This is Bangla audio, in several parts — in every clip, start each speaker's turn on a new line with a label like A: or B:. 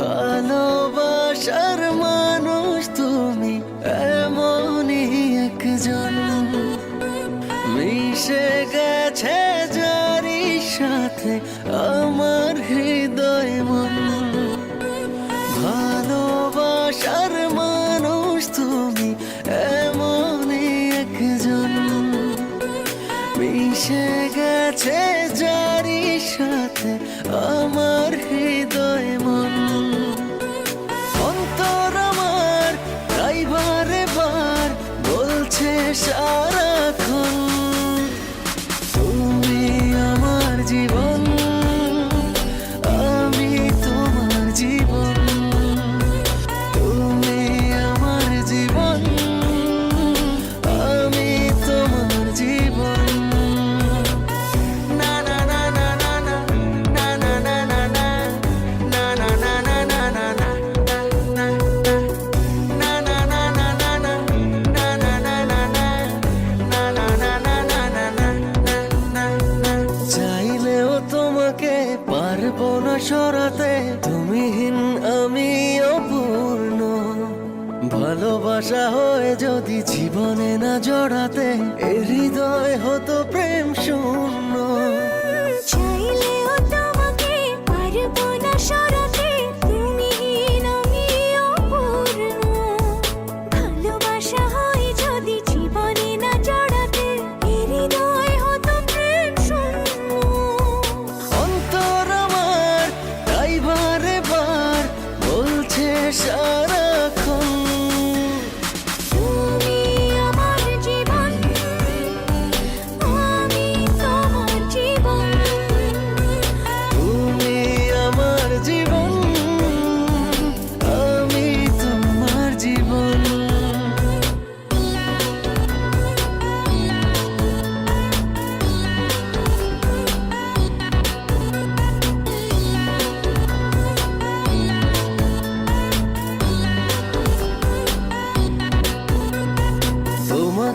A: ভালোবাসার মানুষ তুমি, এমনই একজন। মিশে গেছে যারি সাথে আমার হৃদয় মন। ভালোবাসার মানুষ তুমি, এমনই একজন। মিশে গেছে যারি সাথে আমার হৃদয় yourself সরাতে তুমিহীন আমি অপূর্ণ। ভালোবাসা হয়ে যদি জীবনে না জড়াতে হৃদয় হতো প্রেম শূন্য। 舍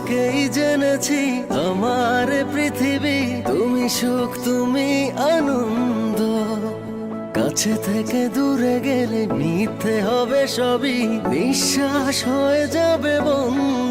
A: তোমাকেই জেনেছি, আমার পৃথিবী। তুমি সুখ, তুমি আনন্দ। কাছে থেকে দূরে গেলে নিতে হবে সবই, নিঃশ্বাস হয়ে যাবে বন্ধ।